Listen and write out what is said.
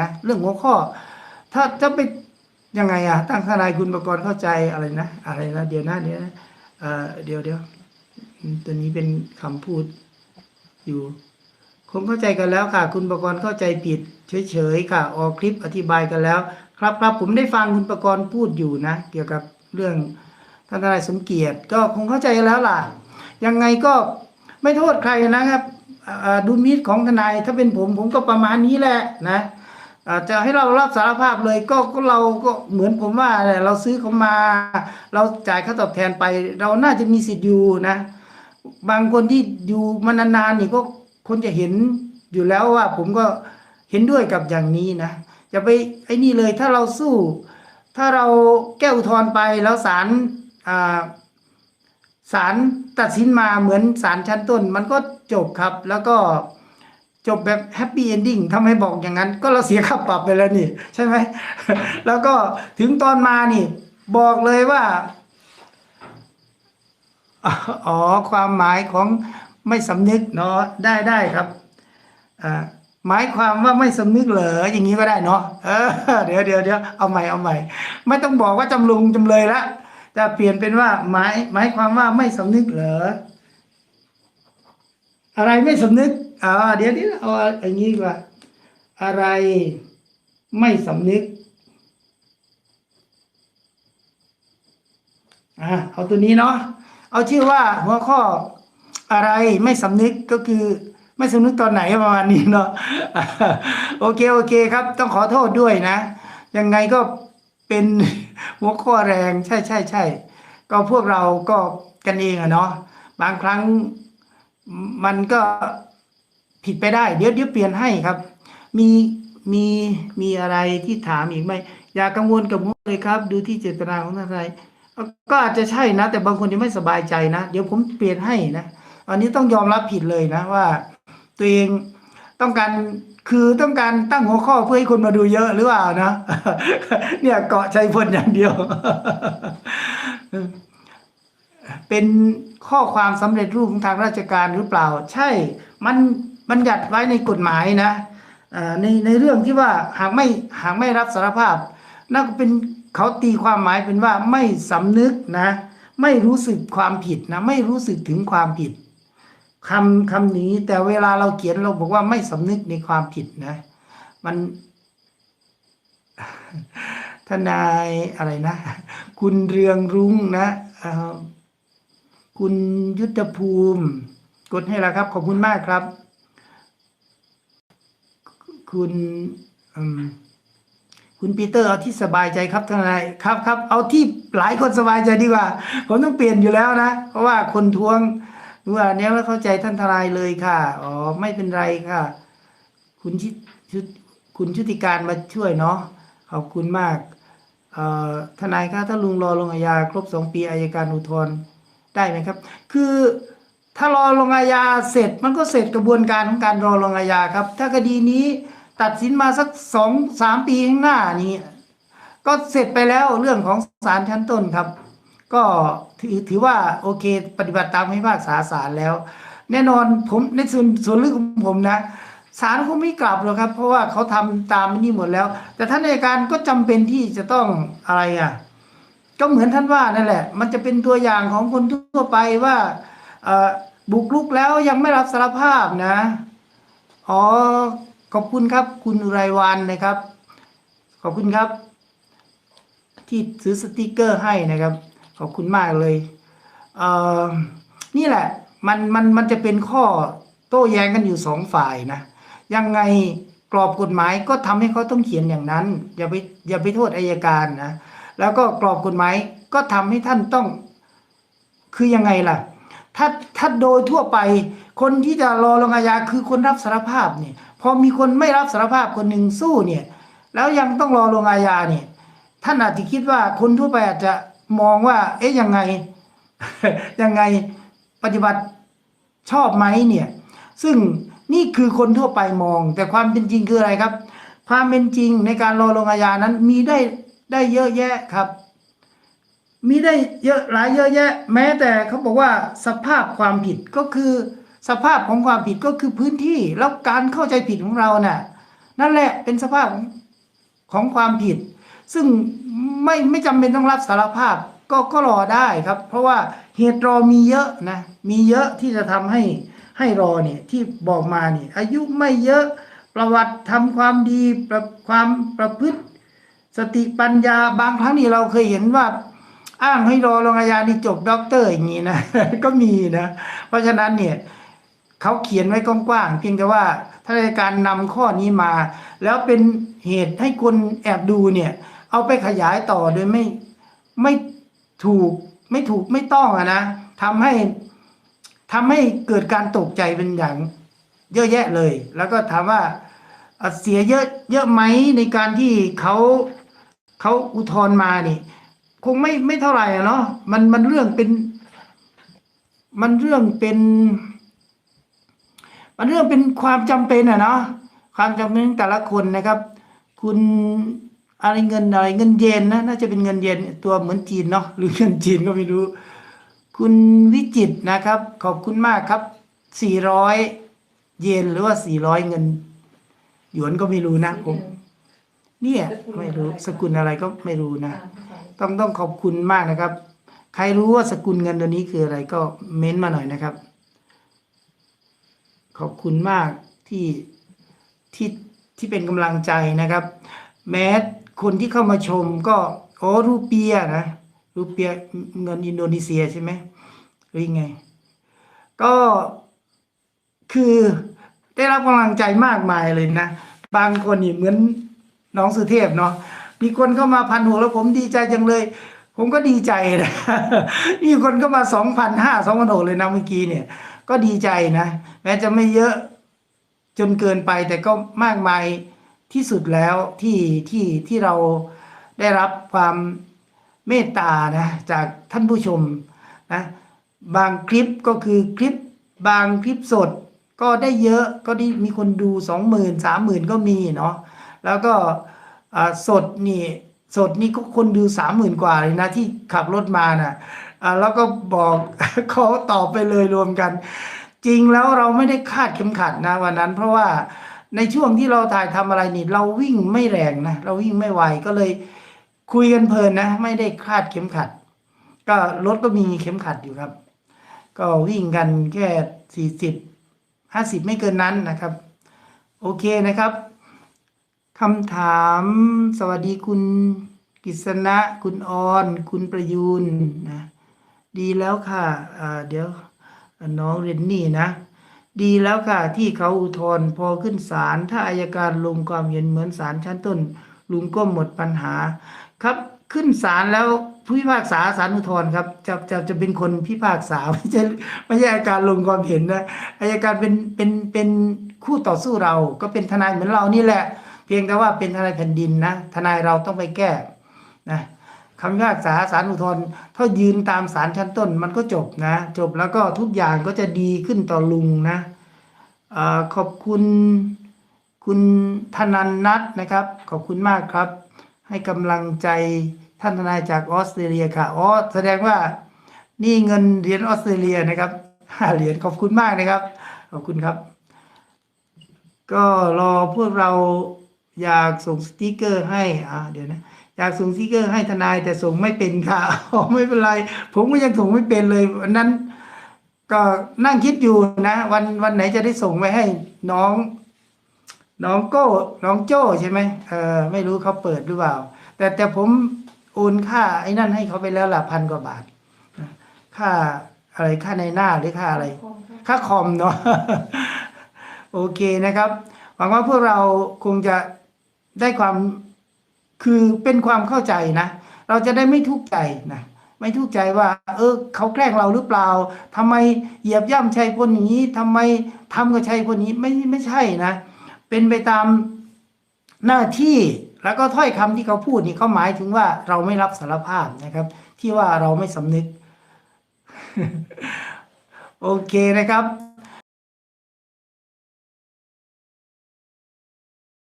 นะเรื่องหัวข้อ ถ้าจะไปยังไงอะตั้งทนายคุณประกรณ์เข้าใจอะไรนะอะไรนะเดี๋ยวนะเดี๋ยวนะเอ่อเดี๋ยวเดี๋ยวตัวนี้เป็นคำพูดอยู่คงเข้าใจกันแล้วค่ะ คุณประกรณ์เข้าใจผิดเฉยๆค่ะ ออกคลิปอธิบายกันแล้ว ครับครับผมได้ฟังคุณประกรณ์พูดอยู่นะ เกี่ยวกับเรื่องท่านทนายสมเกียรติ ก็คงเข้าใจแล้วล่ะ ยังไงก็ไม่โทษใครนะครับดุลมิตของทนายถ้าเป็นผมผมก็ประมาณนี้แหละนะ จะให้เรารับสารภาพเลยก็ก็เราก็เหมือนผมว่าเราซื้อเขามา เราจ่ายค่าตอบแทนไป เราน่าจะมีสิทธิ์อยู่นะ บางคนที่อยู่มานานๆนี่ก็คนจะเห็นอยู่แล้วว่า ผมก็เห็นด้วยกับอย่างนี้นะจะไปไอ้นี่เลยถ้าเราสู้ ถ้าเราแก้อุทธรณ์ไปแล้วศาลอ่าศาลตัดสินมาเหมือนศาลชั้นต้น มันก็จบครับแล้วก็ จบแบบแฮปปี้เอนดิ้งทำไมบอกอย่างนั้น ก็เราเสียค่าปรับไปแล้วนี่ ใช่ไหม แล้วก็ถึงตอนมานี่ บอกเลยว่า อ๋อ ความหมายของไม่สำนึกเนาะได้ได้ครับหมายความว่าไม่สำนึกเหรออย่างนี้ก็ได้เนาะเออเดี๋ยวเดี๋ยวเดี๋ยวเอาใหม่เอาใหม่ ไม่ต้องบอกว่าจำลุงจำเลยละจะเปลี่ยนเป็นว่าหมายหมายความว่าไม่สำนึกเหรออะไรไม่สำนึก อ่าเดี๋ยวนี้เอาอย่างนี้ว่าอะไรไม่สำนึกอ่าเอาตัวนี้เนาะเอาชื่อว่าหัวข้ออะไรไม่สำนึกก็คือไม่สำนึกตอนไหนประมาณนี้เนาะโอเคโอเคครับ ต้องขอโทษด้วยนะ ยังไงก็เป็นหัวข้อแรงใช่ใช่ใช่ก็พวกเราก็กันเองอะเนาะบางครั้งมันก็ ผิดไปได้ เดี๋ยวเดี๋ยวเปลี่ยนให้ครับ มีมีมีอะไรที่ถามอีกไหมอย่ากังวลกับมุกเลยครับ ดูที่เจตนาของท่านใดก็อาจจะใช่นะ แต่บางคนยังไม่สบายใจนะ เดี๋ยวผมเปลี่ยนให้นะอันนี้ต้องยอมรับผิดเลยนะว่า ตัวเองต้องการคือต้องการตั้งหัวข้อเพื่อให้คนมาดูเยอะหรือเปล่านะ เนี่ยเกาะใจพลอย่างเดียว เป็นข้อความสำเร็จรูปของทางราชการหรือเปล่า ใช่มัน บัญญัติไว้ในกฎหมายนะในในเรื่องที่ว่าหากไม่หากไม่รับสารภาพนั่นก็เป็นเขาตีความหมายเป็นว่าไม่สำนึกนะไม่รู้สึกความผิดนะไม่รู้สึกถึงความผิดคำคำนี้แต่เวลาเราเขียนเราบอกว่าไม่สำนึกในความผิดนะ มันทนายอะไรนะ คุณเรืองรุ้งนะคุณยุทธภูมิ กดให้แล้วครับ ขอบคุณมากครับ คุณคุณปีเตอร์เอาที่สบายใจครับทนายครับครับเอาที่หลายคนสบายใจดีกว่า ผมต้องเปลี่ยนอยู่แล้วนะ เพราะว่าคนทวงว่าเนี้ยแล้วเข้าใจท่านทนายเลยค่ะอ๋อไม่เป็นไรค่ะ คุณชิชุคุณชุติการมาช่วยเนาะขอบคุณมากเอ่อทนายคะถ้าลุงรอลงอาญาครบสองปีอายการอุทธรณ์ได้ไหมครับ คือถ้ารอลงอาญาเสร็จมันก็เสร็จกระบวนการของการรอลงอาญาครับ ถ้าคดีนี้ ตัดสินมาสักสองสามปีข้างหน้านี้ ก็เสร็จไปแล้วเรื่องของศาลชั้นต้นครับ ก็ถือถือว่าโอเค ปฏิบัติตามให้ภาคษาศาลแล้ว แน่นอนผมในส่วนส่วนลึกของผมนะศาลคงไม่กลับหรอกครับ เพราะว่าเขาทำตามนี่หมดแล้ว แต่ท่านในการก็จำเป็นที่จะต้องอะไรอะ ก็เหมือนท่านว่านั่นแหละ มันจะเป็นตัวอย่างของคนทั่วไปว่าบุกรุกแล้วยังไม่รับสารภาพนะอ๋อ ขอบคุณครับคุณไรวันนะครับ ขอบคุณครับ ที่ซื้อสติกเกอร์ให้นะครับ ขอบคุณมากเลยเอ่อนี่แหละมันมันมันจะเป็นข้อโต้แย้งกันอยู่สองฝ่ายนะยังไงกรอบกฎหมายก็ทำให้เขาต้องเขียนอย่างนั้น อย่าไปอย่าไปโทษอายการนะแล้วก็กรอบกฎหมายก็ทำให้ท่านต้อง คือยังไงล่ะ ถ้าถ้าโดยทั่วไป คนที่จะรอลงอาญาคือคนรับสารภาพเนี่ย พอมีคนไม่รับสารภาพคนหนึ่งสู้เนี่ย แล้วยังต้องรอลงอาญาเนี่ย ท่านอาจจะคิดว่าคนทั่วไปอาจจะมองว่า เอ๊ะยังไง ยังไงปฏิบัติชอบไหมเนี่ย ซึ่งนี่คือคนทั่วไปมอง แต่ความเป็นจริงคืออะไรครับ ความเป็นจริงในการรอลงอาญานั้นมีได้ได้เยอะแยะครับ มีได้เยอะหลายเยอะแยะ แม้แต่เขาบอกว่าสภาพความผิดก็คือ สภาพของความผิดก็คือพื้นที่แล้วการเข้าใจผิดของเราน่ะ นั่นแหละเป็นสภาพของของความผิด ซึ่งไม่ไม่จำเป็นต้องรับสารภาพก็ก็รอได้ครับ เพราะว่าเหตุรอมีเยอะนะมีเยอะที่จะทำให้ให้รอเนี่ยที่บอกมาเนี่ยอายุไม่เยอะประวัติทำความดีประความประพฤติ สติปัญญาบางครั้งนี่เราเคยเห็นว่า อ้างให้รอลงอาญานี่จบด็อกเตอร์อย่างนี้นะ ก็มีนะ เพราะฉะนั้นเนี่ย เขาเขียนไว้กว้างๆเพียงแต่ว่าถ้าในการนำข้อนี้มา แล้วเป็นเหตุให้คนแอบดูเนี่ย เอาไปขยายต่อโดยไม่ไม่ถูกไม่ถูกไม่ต้องอะนะทำให้ทำให้เกิดการตกใจเป็นอย่างเยอะแยะเลย แล้วก็ถามว่าเอ่อเสียเยอะเยอะไหมในการที่เขาเขาอุทธรณ์มานี่ คงไม่ไม่เท่าไหร่อะเนาะมันมันเรื่องเป็น มันเรื่องเป็น มันเรื่องเป็นความจำเป็นอะเนาะความจำเป็นของแต่ละคนนะครับ คุณอะไรเงินอะไรเงินเยนนะน่าจะเป็นเงินเยนตัวเหมือนจีนเนาะหรือเงินจีนก็ไม่รู้ คุณวิจิตนะครับ ขอบคุณมากครับสี่ร้อยเยนหรือว่าสี่ร้อยเงิน หยวนก็ไม่รู้นะผมเนี่ยไม่รู้สกุลอะไรก็ไม่รู้นะ ต้องต้องขอบคุณมากนะครับ ใครรู้ว่าสกุลเงินตัวนี้คืออะไรก็เม้นต์มาหน่อยนะครับ ขอบคุณมากที่ที่ที่เป็นกำลังใจนะครับ แม้คนที่เข้ามาชมก็โอ้รูเปียนะรูเปียเงินอินโดนีเซียใช่ไหมหรือยังไง ก็คือได้รับกำลังใจมากมายเลยนะ บางคนนี่เหมือนน้องสุเทพเนาะมีคนเข้ามาพันหกแล้วผมดีใจจังเลย ผมก็ดีใจนะมีคนเข้ามาสองพันห้าสองพันหกเลยนะเมื่อกี้เนี่ย ก็ดีใจนะแม้จะไม่เยอะจนเกินไปแต่ก็มากมายที่สุดแล้วที่ที่ที่เราได้รับความเมตตานะจากท่านผู้ชมนะบางคลิปก็คือคลิปบางคลิปสดก็ได้เยอะก็ได้มีคนดูสองหมื่นสามหมื่นก็มีเนาะแล้วก็สดนี่สดนี่ก็คนดูสามหมื่นกว่าเลยนะที่ขับรถมานะ่ะ อ่าแล้วก็บอกเขาตอบไปเลยรวมกัน จริงแล้วเราไม่ได้คาดเข็มขัดนะวันนั้น เพราะว่าในช่วงที่เราถ่ายทำอะไรนี่เราวิ่งไม่แรงนะเราวิ่งไม่ไวก็เลยคุยกันเพลินนะ ไม่ได้คาดเข็มขัด ก็รถก็มีเข็มขัดอยู่ครับ ก็วิ่งกันแค่สี่สิบห้าสิบไม่เกินนั้นนะครับ โอเคนะครับคำถามสวัสดีคุณกิษณะ คุณออน คุณประยูนนะ ดีแล้วค่ะเดี๋ยวน้องเรนนี่นะ ดีแล้วค่ะ ที่เขาอุทธรณ์พอขึ้นศาลถ้าอายการลงความเห็นเหมือนศาลชั้นต้น ลุงก็หมดปัญหา ครับขึ้นศาลแล้วผู้พิพากษาศาลอุทธรณ์ครับจะจะจะเป็นคนพิพากษาไม่ใช่ไม่ใช่อายการลงความเห็นนะอายการเป็นเป็นเป็นคู่ต่อสู้เราก็เป็นทนายเหมือนเรานี่แหละ เพียงแต่ว่าเป็นทนายแผ่นดินนะทนายเราต้องไปแก้นะ คำพิพากษาศาลอุทธรณ์ถ้ายืนตามศาลชั้นต้นมันก็จบนะ จบแล้วก็ทุกอย่างก็จะดีขึ้นต่อลุงนะออขอบคุณคุณธนันนัทนะครับ ขอบคุณมากครับ ให้กำลังใจท่านทนายจากออสเตรเลียค่ะอ๋อแสดงว่านี่เงินเหรียญออสเตรเลียนะครับห้าเหรียญขอบคุณมากนะครับ ขอบคุณครับ ก็รอพวกเราอยากส่งสติกเกอร์ให้อ่าเดี๋ยวนะ อยากส่งสติกเกอร์ให้ทนายแต่ส่งไม่เป็นค่ะอ๋อไม่เป็นไร ผมก็ยังส่งไม่เป็นเลยวันนั้น ก็นั่งคิดอยู่นะ วันวันไหนจะได้ส่งไปให้น้อง น้องโก้น้องโจ้ใช่ไหมเออไม่รู้เขาเปิดหรือเปล่า แต่แต่ผมโอนค่าไอ้นั่นให้เขาไปแล้วละพันกว่าบาทนะค่าอะไรค่าในหน้าหรือค่าอะไร ค่าคอมเนาะโอเคนะครับ หวังว่าพวกเราคงจะได้ความ คือเป็นความเข้าใจนะ เราจะได้ไม่ทุกข์ใจนะไม่ทุกข์ใจว่า เออเขาแกล้งเราหรือเปล่าทำไมเหยียบย่ำชัยพลอย่างนี้ทำไมทำกับชัยพลนี้ไม่ไม่ใช่นะ เป็นไปตามหน้าที่แล้วก็ถ้อยคำที่เขาพูดนี่เขาหมายถึงว่าเราไม่รับสารภาพนะครับ ที่ว่าเราไม่สำนึก โอเคนะครับ